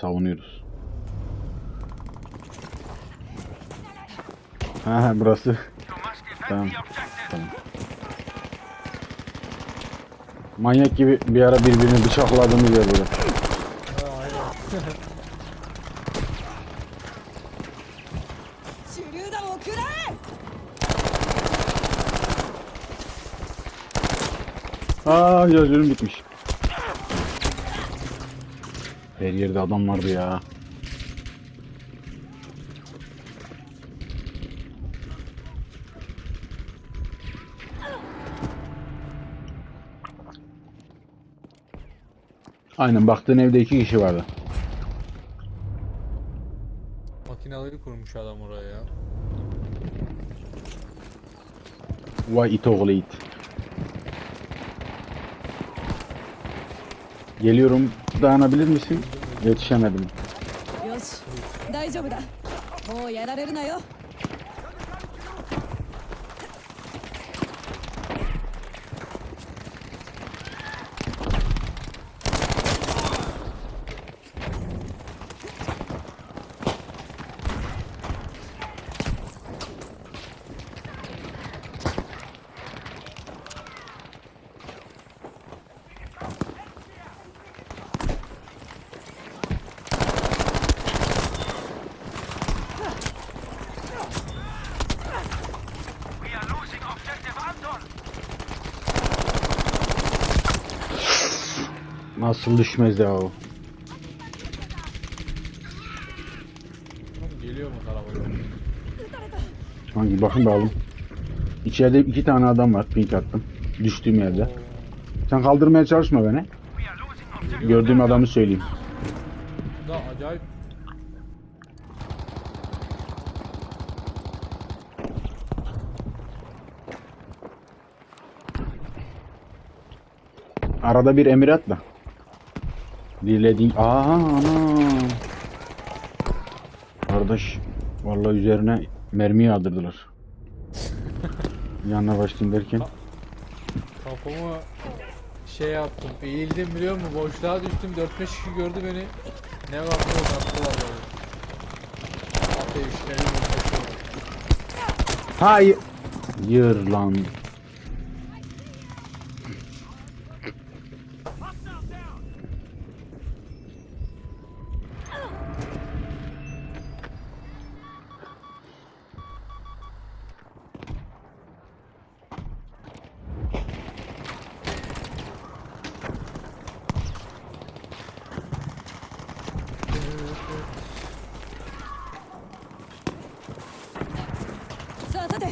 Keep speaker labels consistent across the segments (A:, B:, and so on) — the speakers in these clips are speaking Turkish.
A: savunuyoruz. Ha burası. tamam. Tamam. Manyak gibi bir ara birbirini bıçakladığımız yer
B: böyle.
A: Aa, gözlerim bitmiş. Her yerde adam vardı ya. Aynen baktığın evde iki kişi vardı.
C: Makineleri kurmuş adam oraya ya.
A: Vay it oğlu it. Geliyorum. Dayanabilir misin? Yetişemedim.
B: よし大丈夫だもうやられるなよ
A: Nasıl düşmez ya o?
C: Oğlum Geliyor mu araba?
A: Hangi bakın bakalım. İçeride iki tane adam var. Pink attım. Düştüğüm yerde. Sen kaldırmaya çalışma beni. Gördüğüm adamı söyleyeyim.
C: Da acayip.
A: Arada bir emir at da. Dilediğin... Aa ana. Kardeş. Vallahi üzerine mermi yağdırdılar. Yanına başlayayım derken.
C: Kafamı şey yaptım. Eğildim biliyor musun? Boşluğa düştüm. 4-5 kişi gördü beni. Ne baktı o attılar böyle. Ateşleri vurdu.
A: Hayır. Yır lan.
B: Hadi.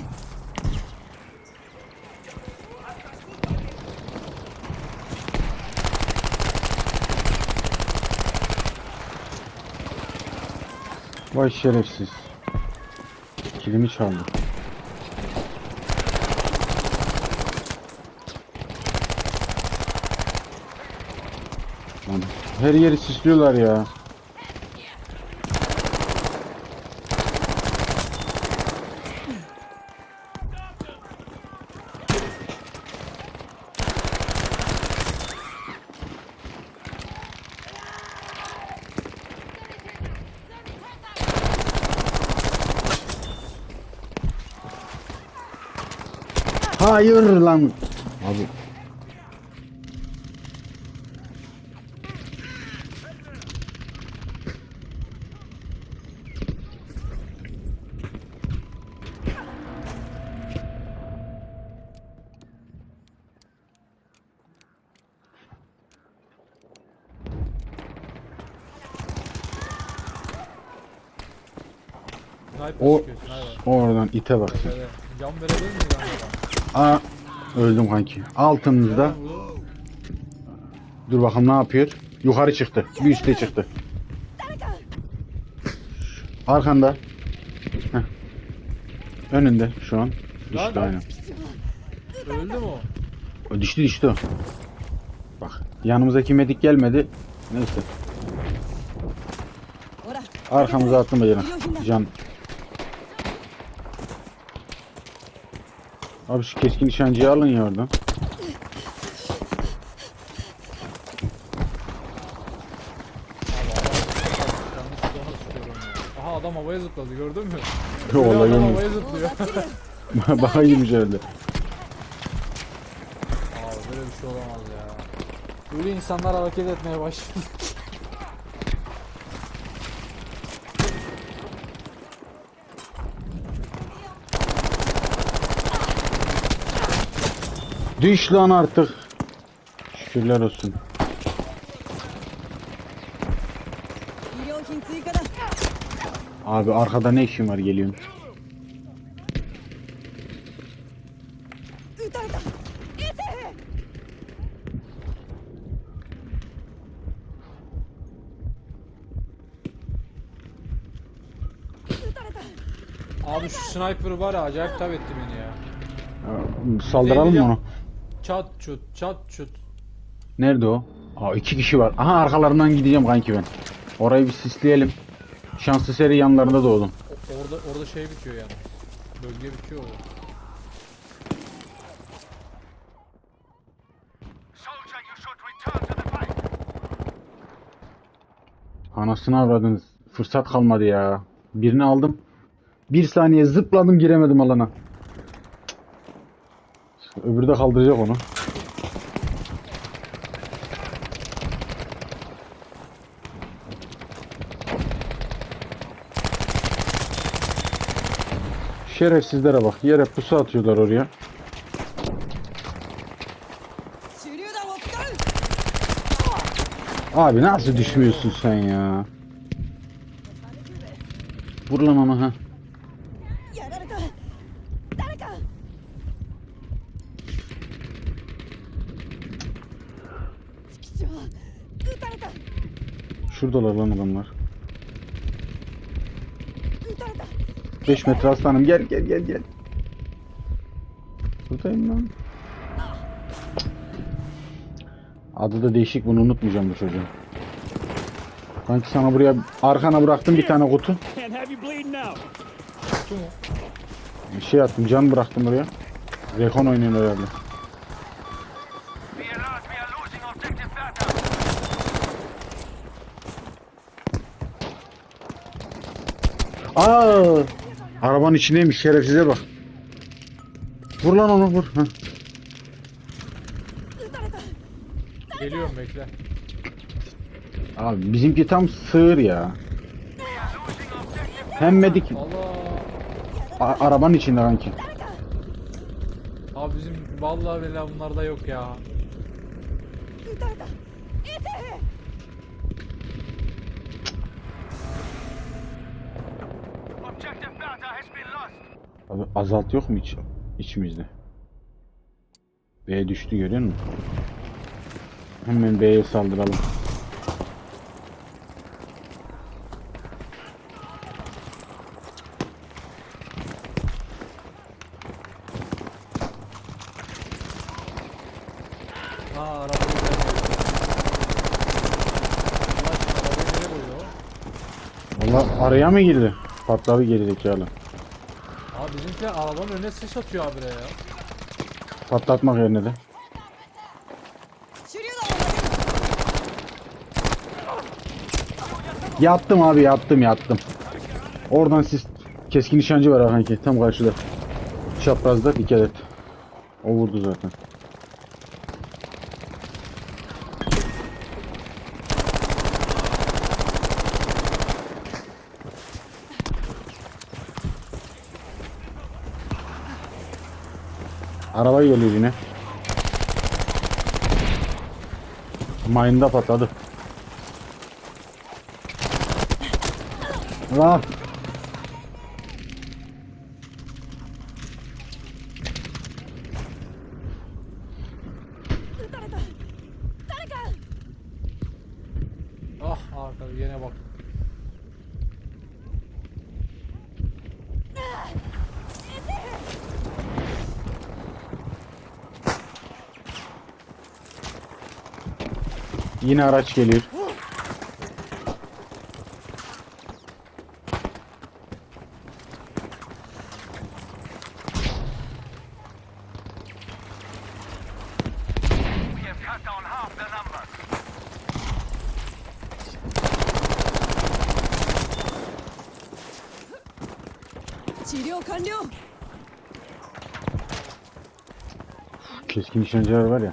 A: Vay şerefsiz. Kilimi çaldı. Her yeri sisliyorlar ya. Hayır lan. Abi. O-. Oradan ite bak.
C: Can verebilir miyiz lan?
A: Aa öldüm kanki. Altımızda. Dur bakalım ne yapıyor. Yukarı çıktı. Bir üste çıktı. Arkanda. Heh. Önünde şu an. Düştü
C: Lan.
A: aynen.
C: Öldü mü o?
A: O düştü düştü. o. Bak yanımızdaki medik gelmedi. Neyse. Arkamıza attım bacana. Can. Abi şu keskin nişancıyı alın ya oradan.
C: Aha adam havaya zıpladı gördün mü?
A: Böyle Olay
C: adam
A: olmuş.
C: havaya zıplıyor.
A: Bakayım şöyle.
C: Abi böyle bir şey olamaz ya. Böyle insanlar hareket etmeye başladı.
A: Düş lan artık. Şükürler olsun. Abi arkada ne işin var
B: geliyorum.
C: Abi şu sniper var ya acayip tab etti beni ya.
A: Saldıralım mı ona?
C: Çat çut çat çut.
A: Nerede o? Aa iki kişi var. Aha arkalarından gideceğim kanki ben. Orayı bir sisleyelim. Şanslı seri yanlarında doğdum.
C: O- orada orada şey bitiyor yani. Bölge bitiyor orada.
D: Soldier, you should return to the fight.
A: Anasını avradınız. Fırsat kalmadı ya. Birini aldım. Bir saniye zıpladım giremedim alana. Öbürü de kaldıracak onu. Şerefsizlere bak. Yere pusu atıyorlar oraya. Abi nasıl düşmüyorsun sen ya? Vur ha. Şuradalar lan adamlar. 5 metre aslanım gel gel gel gel. Buradayım lan. Adı da değişik bunu unutmayacağım bu çocuğun. Sanki sana buraya arkana bıraktım bir tane kutu.
C: Bir
A: şey attım can bıraktım buraya. Rekon oynuyor herhalde. Aa! Arabanın içindeymiş şerefsize bak. Vur lan onu vur. Heh.
C: Geliyorum bekle.
A: Abi bizimki tam sığır ya. Hem medik arabanın içinde kanki.
C: Abi bizim vallahi bela bunlarda yok ya.
A: Azalt yok mu iç, içimizde? B düştü görüyor musun? Hemen B'ye saldıralım. Valla araya mı girdi? Patladı geri zekalı.
C: Bizimki arabanın önüne sıç atıyor abire ya.
A: Patlatmak yerine de. Yattım abi yattım yattım. Oradan siz keskin nişancı var hangi tam karşıda. Çaprazda dikkat et. O vurdu zaten. Araba geliyor yine. Mayında patladı. Lan. Yine araç geliyor. Keskin nişancılar var ya.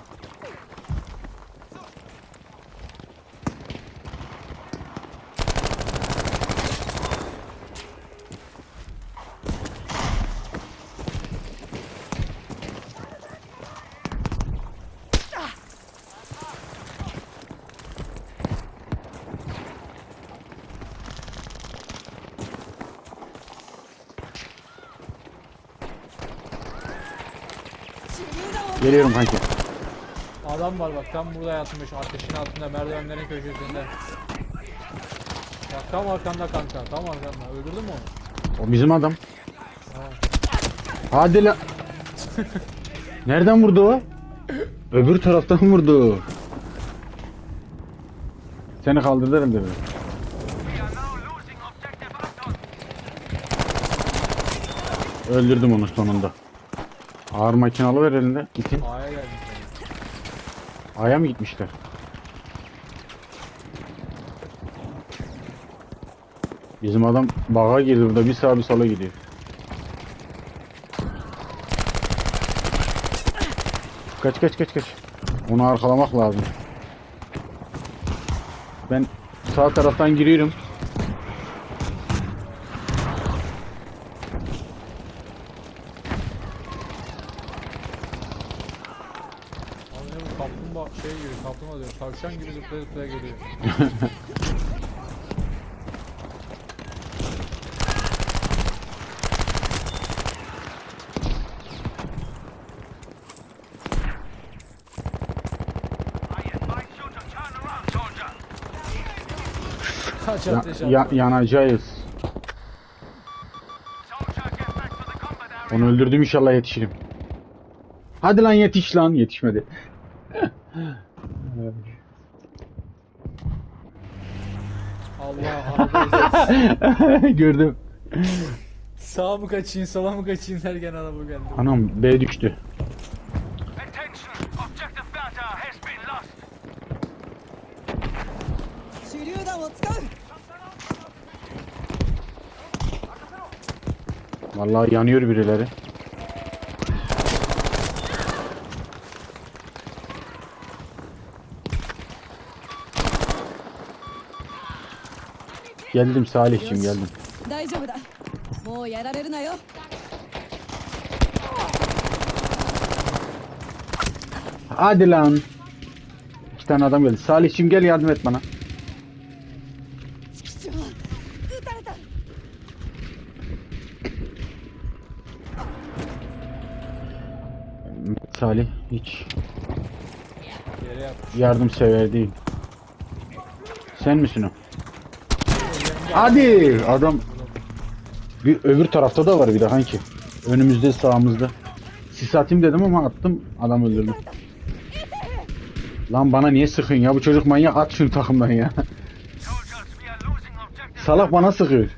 A: Geliyorum kanki.
C: Adam var bak tam burada yatmış ateşin altında merdivenlerin köşesinde. Bak tam arkanda kanka tam arkanda öldürdün mü onu?
A: O bizim adam. Hadi la. Nereden vurdu o? Öbür taraftan vurdu. Seni kaldırırım dedi. Öldürdüm onu sonunda. Ağır makinalı ver elinde. İtin.
C: A'ya gelmiş.
A: Aya mı gitmişler? Bizim adam baga girdi burada bir sağa bir sola gidiyor. Kaç kaç kaç kaç. Onu arkalamak lazım. Ben sağ taraftan giriyorum.
C: Abi ne bu kaplumbağa şey diyor tavşan gibi zıplaya zıplaya geliyor. Kaç
A: Ya-
C: ateş
A: ya-
C: attı.
A: yanacağız. Onu öldürdüm inşallah yetişirim. Hadi lan yetiş lan yetişmedi.
C: Allah arabayı
A: Gördüm.
C: Sağa mı kaçayım sola mı kaçayım derken araba geldi.
A: Anam B düştü.
D: Attention, objective Bertha has been lost.
B: 手榴弾を使う
A: Vallahi yanıyor birileri. Geldim Salih'cim geldim.
B: 大丈夫だもうやられるなよ
A: Hadi lan. İki tane adam geldi. Salih'cim gel yardım et bana.
B: チキショー撃たれた
A: Salih hiç
C: Yere yatmış.
A: yardımsever değil. Sen misin o? Hadi adam bir öbür tarafta da var bir de kanki. Önümüzde sağımızda. Sis atayım dedim ama attım adam öldürdüm. Lan bana niye sıkıyorsun ya bu çocuk manyak at şunu takımdan ya. Salak bana sıkıyor.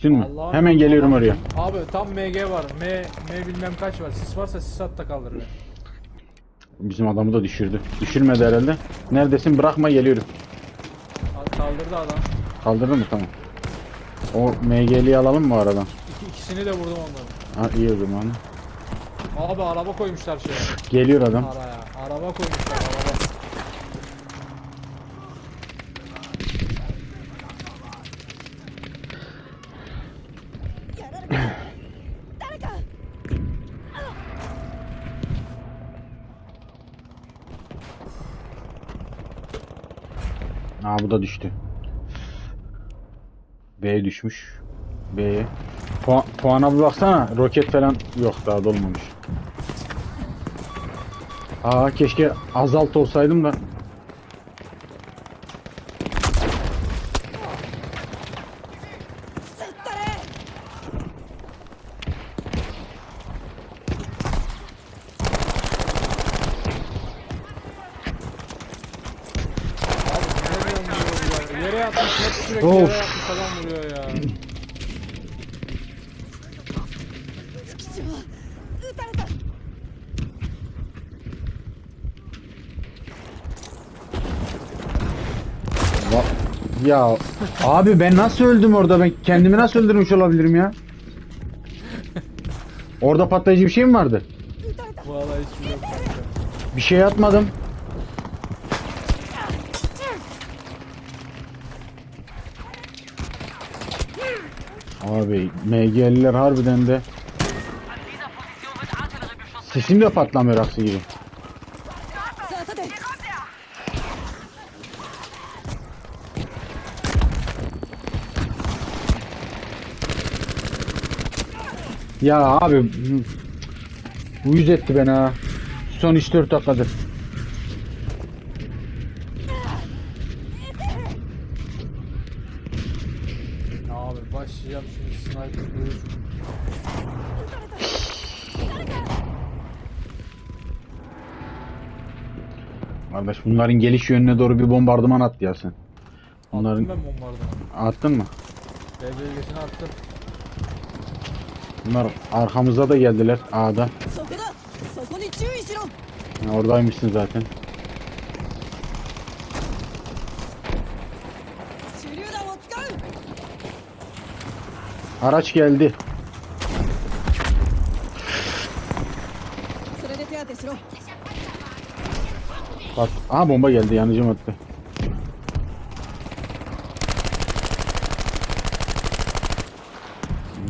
A: Düştün mü?
C: Allah'ım.
A: Hemen geliyorum oraya.
C: Abi tam MG var. M, M bilmem kaç var. Sis varsa sis at da kaldır be.
A: Bizim adamı da düşürdü. Düşürmedi herhalde. Neredesin? Bırakma geliyorum.
C: Kaldırdı adam.
A: Kaldırdın mı? Tamam. O MG'liyi alalım mı aradan?
C: İki, ikisini de vurdum onları.
A: Ha iyi o zaman.
C: Abi araba koymuşlar şeye.
A: Geliyor adam.
C: Araya. Araba koymuşlar araba.
A: Aa bu da düştü. B düşmüş. B'ye. Puan, puana bir baksana. Roket falan yok daha dolmamış. Aa keşke azalt olsaydım da.
C: Abi nereden vuruyor ya? Yere yatmış hep sürekli
A: Of.
C: yere yatmış adam vuruyor ya.
A: Ya abi ben nasıl öldüm orada? Ben kendimi nasıl öldürmüş olabilirim ya? Orada patlayıcı bir şey mi vardı?
C: Vallahi hiçbir şey yok kanka.
A: Bir şey atmadım. Abi MG'liler harbiden de sesim de patlamıyor aksi gibi. Ya abi bu yüz etti beni ha. Son 3-4 dakikadır.
C: Ya abi başlayacağım şimdi sniper buyur.
A: Kardeş bunların geliş yönüne doğru bir bombardıman at ya sen. Bunların
C: Attım ben bombardımanı.
A: attın mı?
C: B bölgesine attım.
A: Bunlar arkamıza da geldiler A'da. Yani oradaymışsın zaten. Araç geldi. Bak, aha bomba geldi yanıcım attı.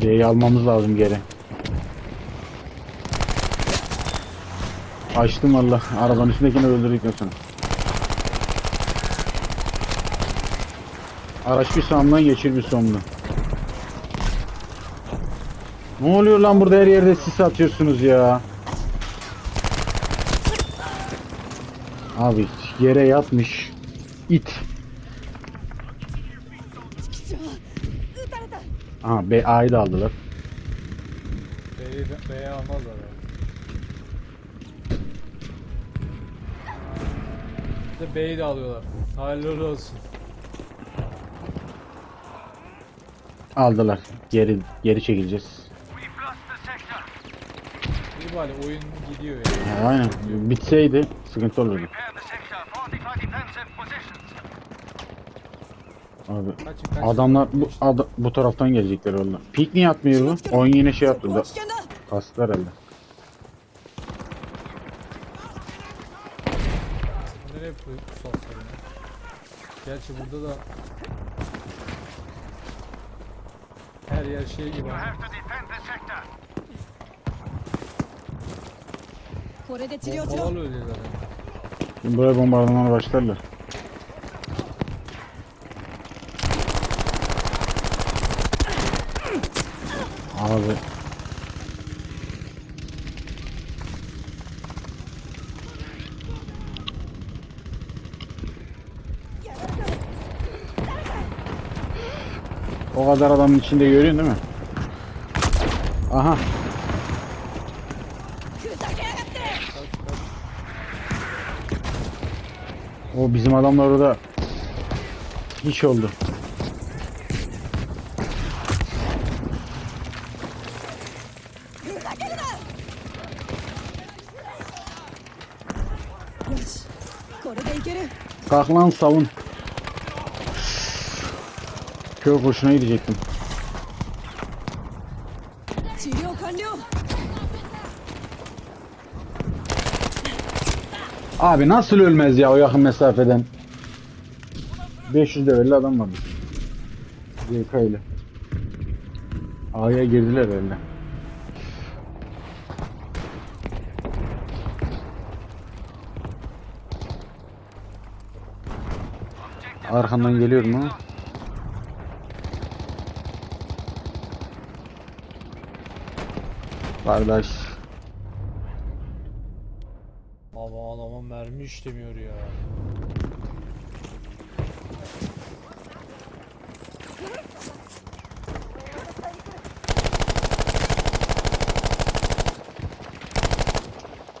A: D'yi almamız lazım geri. Açtım valla. Arabanın üstündekini öldürdükten sonra. Araç bir sağımdan geçir bir solumdan. Ne oluyor lan burada her yerde sis atıyorsunuz ya. Abi yere yatmış it.
B: た
A: Aha B A'yı da aldılar.
C: B'yi de- B'ye almazlar. Bir de B'yi de alıyorlar. Hayırlı olsun.
A: Aldılar. Geri geri çekileceğiz.
C: İyi bari oyun gidiyor yani.
A: Ya, aynen. Bitseydi sıkıntı olurdu.
D: Prepare the sector. Fortify defensive positions.
A: Abi adamlar bu, ad, bu taraftan gelecekler onlar. Pik niye atmıyor bu? Oyun yine şey yaptı da. Kastılar herhalde.
C: Gerçi burada da her yer şey gibi.
B: Bombalar
C: öyle zaten.
A: Şimdi buraya bombardımanlar başlarlar. Abi. O kadar adamın içinde görüyorsun değil mi? Aha. O bizim adamlar orada hiç oldu. Saklan savun. Kör koşuna gidecektim. Abi nasıl ölmez ya o yakın mesafeden? 500 levelli adam varmış. GK ile. A'ya girdiler herhalde. Arkandan geliyorum ama. Kardeş.
C: Ama adama mermi işlemiyor ya.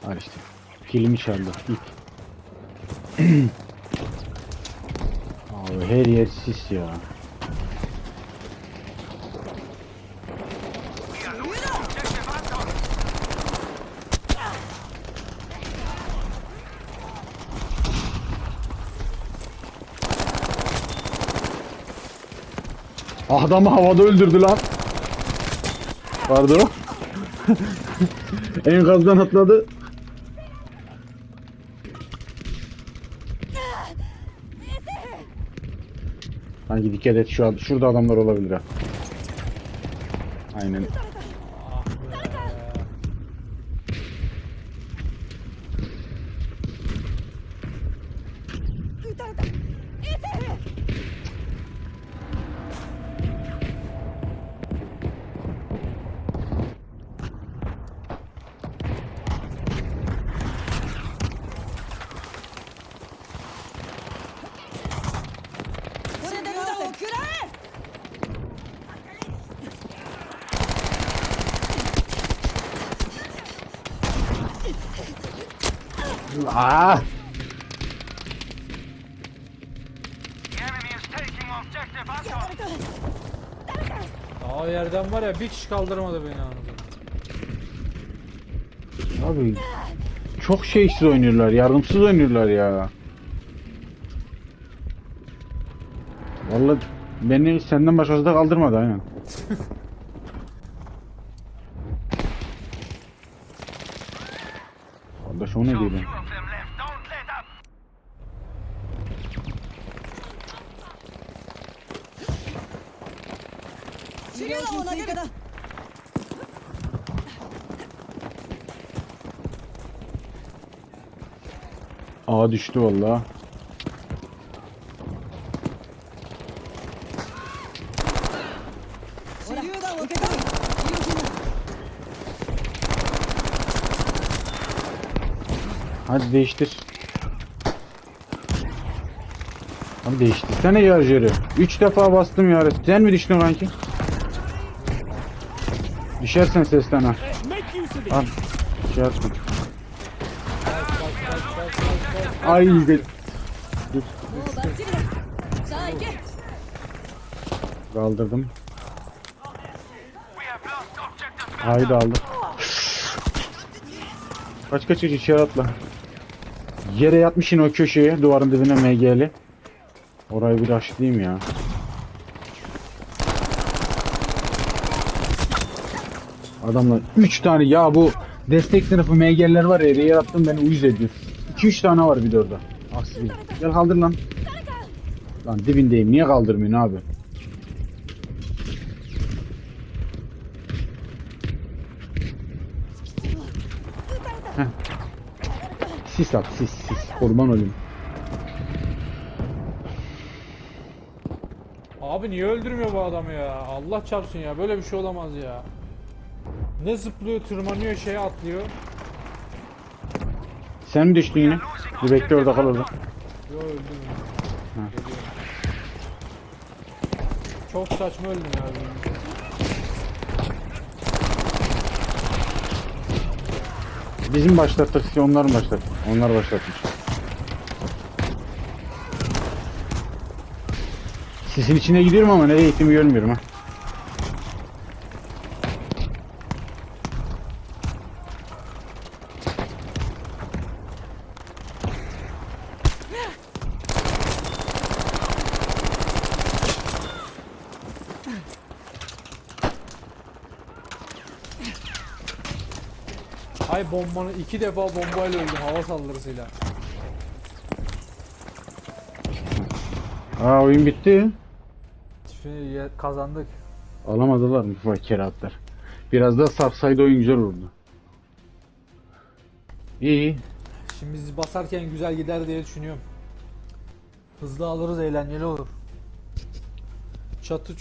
A: Al işte. Kilimi çaldı. İt. Abi her yer sis ya. Adamı havada öldürdü lan. Vardı o. Enkazdan atladı. Sanki dikkat et şu an şurada adamlar olabilir ha. Aynen.
C: Ah
B: か
C: Aa yerden var ya bir kişi kaldırmadı beni anladım.
A: Abi çok şeysiz oynuyorlar, yardımsız oynuyorlar ya. Vallahi beni senden başkası da kaldırmadı aynen. Kardeş o ne diyor ben? Ağa düştü
B: valla.
A: Hadi değiştir. Abi değiştirsene yarjörü. 3 defa bastım yarı. Sen mi düştün kanki? Düşersen seslen ha. Al. Şey yapma. Ay be. Kaldırdım. Haydi aldım. Kaç kaç kaç içeri atla. Yere yatmışsın o köşeye duvarın dibine MG'li. Orayı bir açlayayım ya. Adamlar 3 tane ya bu destek sınıfı MG'ler var ya yere yattım beni uyuz ediyor. 2-3 tane var bir de orada. Aksi. Gel kaldır lan. Lan dibindeyim niye kaldırmıyorsun abi? Sis at sis sis. Kurban olayım.
C: Abi niye öldürmüyor bu adamı ya? Allah çarpsın ya. Böyle bir şey olamaz ya. Ne zıplıyor, tırmanıyor, şeye atlıyor.
A: Sen mi düştün yine? Bir bekle orada kal orada.
C: Yo.
A: Ha.
C: Çok saçma öldüm ya.
A: Bizim başlattık ki onlar mı başlattı? Onlar başlatmış. Sisin içine gidiyorum ama nereye gittiğimi görmüyorum ha.
C: Ay bombanı iki defa bombayla öldüm hava saldırısıyla.
A: Aa oyun bitti.
C: Şimdi kazandık.
A: Alamadılar mı vay keratlar. Biraz daha sapsaydı oyun güzel olurdu. İyi.
C: Şimdi biz basarken güzel gider diye düşünüyorum. Hızlı alırız eğlenceli olur. Çatı